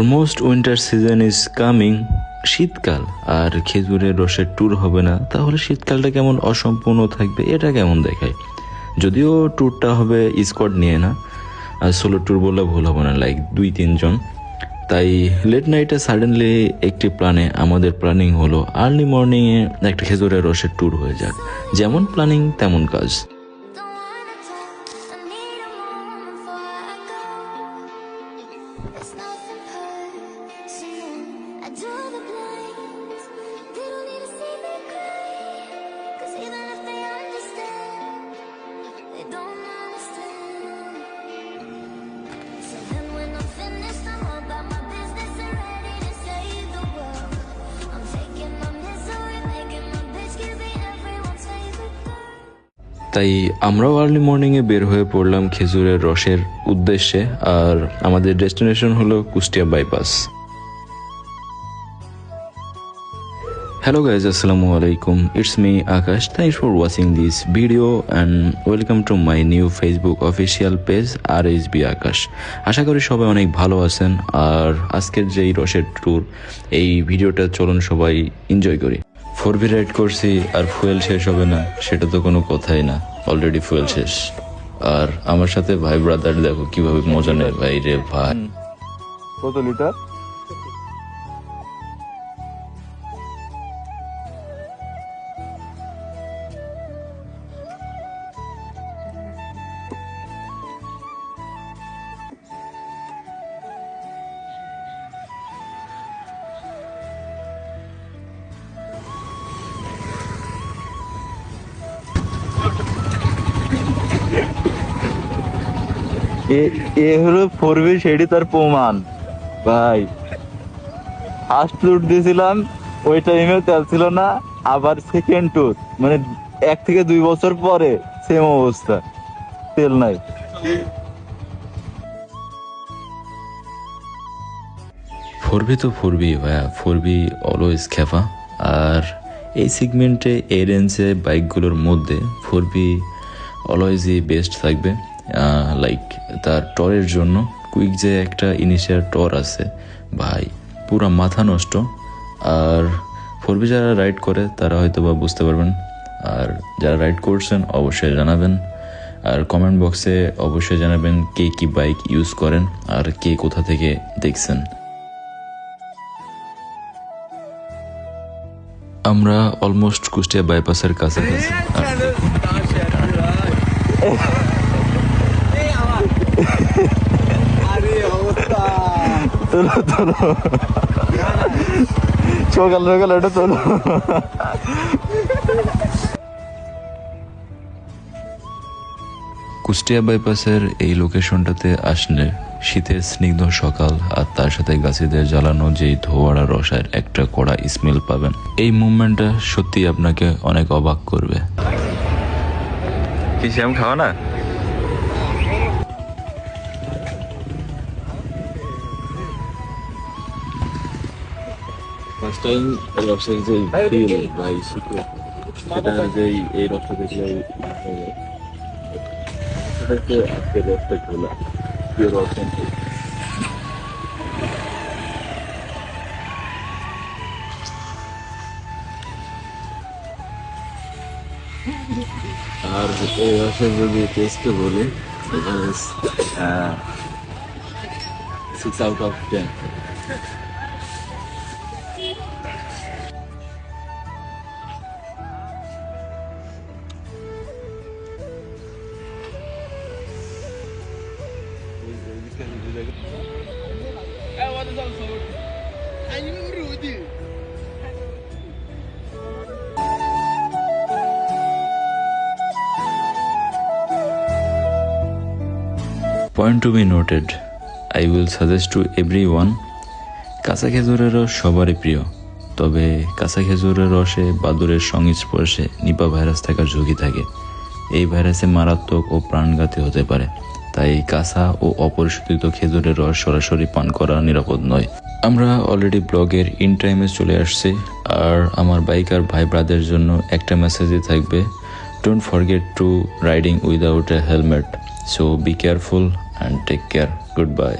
Almost winter season is coming শীতকাল, আর খেজুরের রসের ট্যুর হবে না, তাহলে শীতকালটা কেমন অসম্পূর্ণ থাকবে, এটা কেমন দেখায়? যদিও ট্যুরটা হবে স্কোয়াড নিয়ে না, আর সোলো ট্যুর বললে ভুল হবে না লাইক দুই, তিনজন। তাই লেট নাইটে সাডেনলি একটি প্ল্যানে আমাদের প্ল্যানিং হলো আর্লি মর্নিংয়ে একটা খেজুরের রসের ট্যুর হয়ে যাক। যেমন প্ল্যানিং তেমন কাজ। তাই আমরাও আর্লি মর্নিংয়ে বের হয়ে পড়লাম খেজুরের রসের উদ্দেশ্যে, আর আমাদের ডেস্টিনেশন হলো কুষ্টিয়া বাইপাস হ্যালো গাইজ আসসালামু আলাইকুম। It's me Akash. Thanks for watching this video and welcome to my new Facebook official page R H B Akash আশা করি সবাই অনেক ভালো আছেন, আর আজকের যেই রসের ট্যুর এই ভিডিওটা চলুন সবাই এনজয় করি। ফোর বি রাইড করছি, আর ফুয়েল শেষ হবে না, সেটা তো কোনো কথাই না। অলরেডি ফুয়েল শেষ। আর আমার সাথে ভাই ব্রাদার দেখো কীভাবে মজা নেয়। ভাই রে ভাই। কত লিটার এ- হলো ফোরবি সেটি তার প্রমাণ। ভাই ফার্স্ট ট্যুর দিয়েছিলাম, ওই টাইমেও তেল ছিল না, আবার সেকেন্ড ট্যুর মানে এক থেকে দুই বছর পরে সেম অবস্থা, তেল নাই। ফোর বি তো ফোর বি ভাইয়া ফোর বি অলওয়েজ খেফা আর এই সিগমেন্টে এই রেঞ্জে বাইকগুলোর মধ্যে ফোর বি অলওয়েজই বেস্ট থাকবে। লাইক তার টরের জন্য কুইক যে একটা ইনিশিয়াল টর আছে ভাই পুরা মাথা নষ্ট। আর ফোর বি যারা রাইড করে তারা হয়তো বা বুঝতে পারবেন। আর যারা রাইড করছেন অবশ্যই জানাবেন। আর কমেন্ট বক্সে অবশ্যই জানাবেন কে কি বাইক ইউজ করেন আর কে কোথা থেকে দেখছেন। আমরা অলমোস্ট কুষ্টিয়া বাইপাসের কাছাকাছি। আর তোলো তোলো। সকাল সকাল এটা তোলো। কুষ্টিয়া বাইপাসের এই লোকেশনটাতে আসলে শীতের স্নিগ্ধ সকাল আর তার সাথে গাছিদের জ্বালানো যে ধোয়াড়া রসায়ের একটা কড়া স্মেল পাবেন। এই মুভমেন্টটা সত্যি আপনাকে অনেক অবাক করবে। কি শ্যাম খাওয়া না ফার্স্ট টাইম এই রসের যে ফিল ভাই শিখে সেটা যে এই রসটা দেখলে সেটাকে আজকে আর এই রসের যদি টেস্ট বলি six out of ten to be noted I will suggest to every one কাঁচা খেজুরের রস সবারই প্রিয়, তবে কাঁচা খেজুরের রসে বাদুরের সংস্পর্শে নিপা ভাইরাস থাকার ঝুঁকি থাকে। এই ভাইরাসে মারাত্মক ও প্রাণঘাতী হতে পারে। তাই কাঁচা ও অপরিশোধিত খেজুরের রস সরাসরি পান করা নিরাপদ নয়। আমরা অলরেডি ব্লগের ইন টাইমে চলে আসছি, আর আমার বাইকার ভাই ব্রাদের জন্য একটা মেসেজই থাকবে don't forget to riding without a helmet so be careful and take care good bye